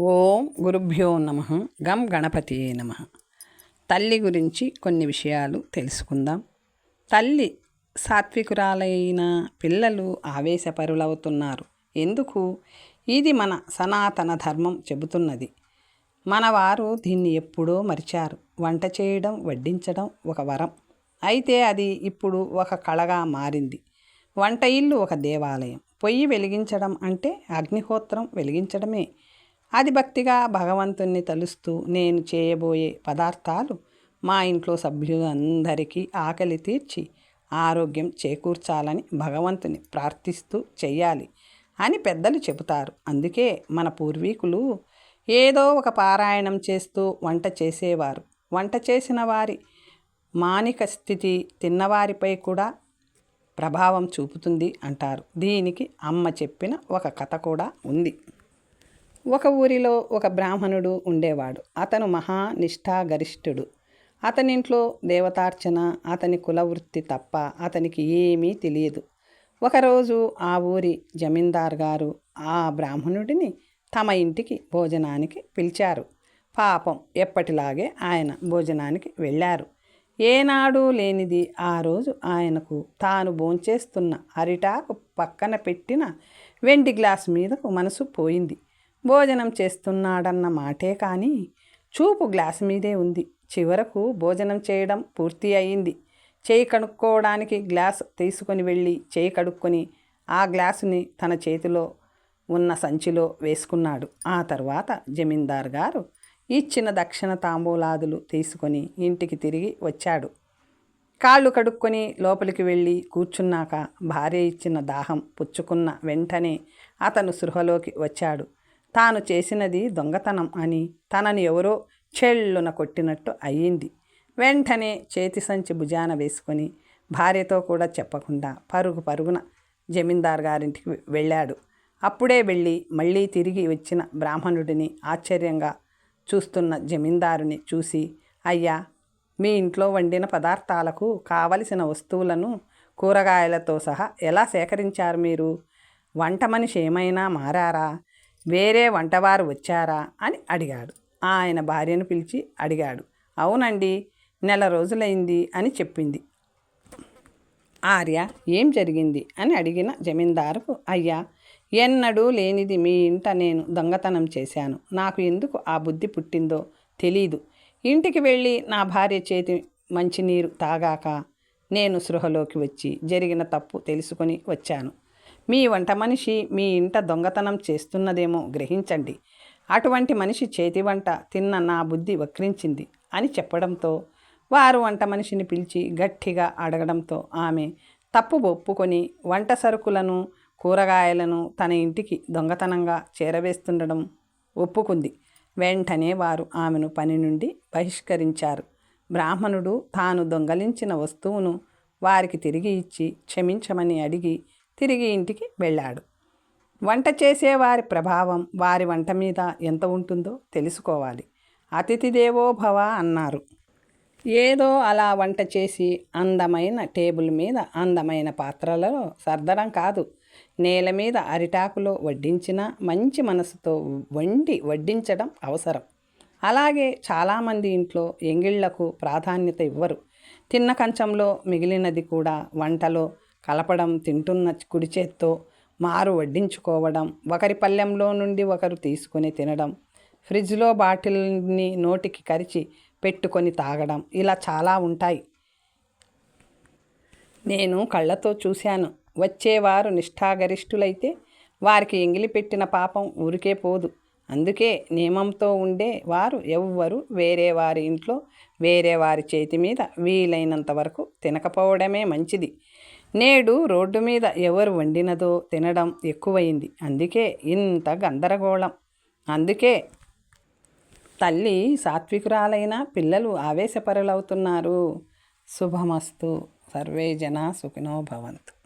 ఓం గురుభ్యో నమ. గం గణపతి నమ. తల్లి గురించి కొన్ని విషయాలు తెలుసుకుందాం. తల్లి సాత్వికురాలైన పిల్లలు ఆవేశపరులవుతున్నారు. ఎందుకు? ఇది మన సనాతన ధర్మం చెబుతున్నది. మనవారు దీన్ని ఎప్పుడో మరిచారు. వంట చేయడం వడ్డించడం ఒక వరం. అయితే అది ఇప్పుడు ఒక కళగా మారింది. వంట ఇల్లు ఒక దేవాలయం. పొయ్యి వెలిగించడం అంటే అగ్నిహోత్రం వెలిగించడమే. అది భక్తిగా భగవంతుణ్ణి తలుస్తూ నేను చేయబోయే పదార్థాలు మా ఇంట్లో సభ్యులందరికీ ఆకలి తీర్చి ఆరోగ్యం చేకూర్చాలని భగవంతుని ప్రార్థిస్తూ చెయ్యాలి అని పెద్దలు చెబుతారు. అందుకే మన పూర్వీకులు ఏదో ఒక పారాయణం చేస్తూ వంట చేసేవారు. వంట చేసిన వారి మానిక స్థితి తిన్నవారిపై కూడా ప్రభావం చూపుతుంది అంటారు. దీనికి అమ్మ చెప్పిన ఒక కథ కూడా ఉంది. ఒక ఊరిలో ఒక బ్రాహ్మణుడు ఉండేవాడు. అతను మహా నిష్ఠాగరిష్ఠుడు. అతనింట్లో దేవతార్చన అతని కులవృత్తి తప్ప అతనికి ఏమీ తెలియదు. ఒకరోజు ఆ ఊరి జమీందార్ గారు ఆ బ్రాహ్మణుడిని తమ ఇంటికి భోజనానికి పిలిచారు. పాపం ఎప్పటిలాగే ఆయన భోజనానికి వెళ్ళారు. ఏనాడు లేనిది ఆ రోజు ఆయనకు తాను భోంచేస్తున్న అరిటాకు పక్కన పెట్టిన వెండి గ్లాస్ మీదకు మనసు పోయింది. భోజనం చేస్తున్నాడన్న మాటే కానీ చూపు గ్లాస్ మీదే ఉంది. చివరకు భోజనం చేయడం పూర్తి అయింది చేయి కడుక్కోవడానికి గ్లాస్ తీసుకొని వెళ్ళి చేయి కడుక్కొని ఆ గ్లాసుని తన చేతిలో ఉన్న సంచిలో వేసుకున్నాడు. ఆ తర్వాత జమీందార్ గారు ఇచ్చిన దక్షిణ తాంబూలాదులు తీసుకొని ఇంటికి తిరిగి వచ్చాడు. కాళ్ళు కడుక్కొని లోపలికి వెళ్ళి కూర్చున్నాక భార్య ఇచ్చిన దాహం పుచ్చుకున్న వెంటనే అతను సృహలోకి వచ్చాడు. తాను చేసినది దొంగతనం అని తనని ఎవరో చెళ్ళున కొట్టినట్టు అయ్యింది. వెంటనే చేతి సంచి భుజాన వేసుకొని భార్యతో కూడా చెప్పకుండా పరుగు పరుగున జమీందార్ గారింటికి వెళ్ళాడు. అప్పుడే వెళ్ళి మళ్ళీ తిరిగి వచ్చిన బ్రాహ్మణుడిని ఆశ్చర్యంగా చూస్తున్న జమీందారుని చూసి అయ్యా మీ ఇంట్లో వండిన పదార్థాలకు కావలసిన వస్తువులను కూరగాయలతో సహా ఎలా సేకరించారు మీరు? వంట మనిషి ఏమైనా మారారా? వేరే వంటవారు వచ్చారా అని అడిగాడు. ఆయన భార్యను పిలిచి అడిగాడు. అవునండి నెల రోజులైంది అని చెప్పింది. ఆర్య ఏం జరిగింది అని అడిగిన జమీందారుకు అయ్యా ఎన్నడూ లేనిది మీ ఇంట నేను దొంగతనం చేశాను. నాకు ఎందుకు ఆ బుద్ధి పుట్టిందో తెలీదు. ఇంటికి వెళ్ళి నా భార్య చేతి మంచినీరు తాగాక నేను సృహలోకి వచ్చి జరిగిన తప్పు తెలుసుకొని వచ్చాను. మీ వంట మనిషి మీ ఇంట దొంగతనం చేస్తున్నదేమో గ్రహించండి. అటువంటి మనిషి చేతి వంట తిన్న నా బుద్ధి వక్రించింది అని చెప్పడంతో వారు వంట మనిషిని పిలిచి గట్టిగా అడగడంతో ఆమె తప్పు ఒప్పుకొని వంట సరుకులను కూరగాయలను తన ఇంటికి దొంగతనంగా చేరవేస్తుండడం ఒప్పుకుంది. వెంటనే వారు ఆమెను పని నుండి బహిష్కరించారు. బ్రాహ్మణుడు తాను దొంగలించిన వస్తువును వారికి తిరిగి ఇచ్చి క్షమించమని అడిగి తిరిగి ఇంటికి వెళ్ళాడు. వంట చేసే వారి ప్రభావం వారి వంట మీద ఎంత ఉంటుందో తెలుసుకోవాలి. అతిథిదేవో భవ అన్నారు. ఏదో అలా వంట చేసి అందమైన టేబుల్ మీద అందమైన పాత్రలలో సర్దడం కాదు. నేల మీద అరిటాకులో వడ్డించిన మంచి మనసుతో వండి వడ్డించడం అవసరం. అలాగే చాలామంది ఇంట్లో ఎంగిళ్ళకు ప్రాధాన్యత ఇవ్వరు. తిన్న కంచంలో మిగిలినది కూడా వంటలో కలపడం తింటున్న కుడి చేత్తో మారు వడ్డించుకోవడం ఒకరి పల్లెంలో నుండి ఒకరు తీసుకొని తినడం ఫ్రిడ్జ్లో బాటిల్ని నోటికి కరిచి పెట్టుకొని తాగడం ఇలా చాలా ఉంటాయి. నేను కళ్ళతో చూశాను. వచ్చేవారు నిష్ఠాగరిష్ఠులైతే వారికి ఎంగిలి పెట్టిన పాపం ఊరికే పోదు. అందుకే నియమంతో ఉండే వారు ఎవ్వరు వేరే వారి ఇంట్లో వేరే వారి చేతి మీద వీలైనంత వరకు తినకపోవడమే మంచిది. నేడు రోడ్డు మీద ఎవరు వండినదో తినడం ఎక్కువైంది. అందుకే ఇంత గందరగోళం. అందుకే తల్లి సాత్వికురాలైన పిల్లలు ఆవేశపరులవుతున్నారు. శుభమస్తు. సర్వే జన సుఖినో భవంతు.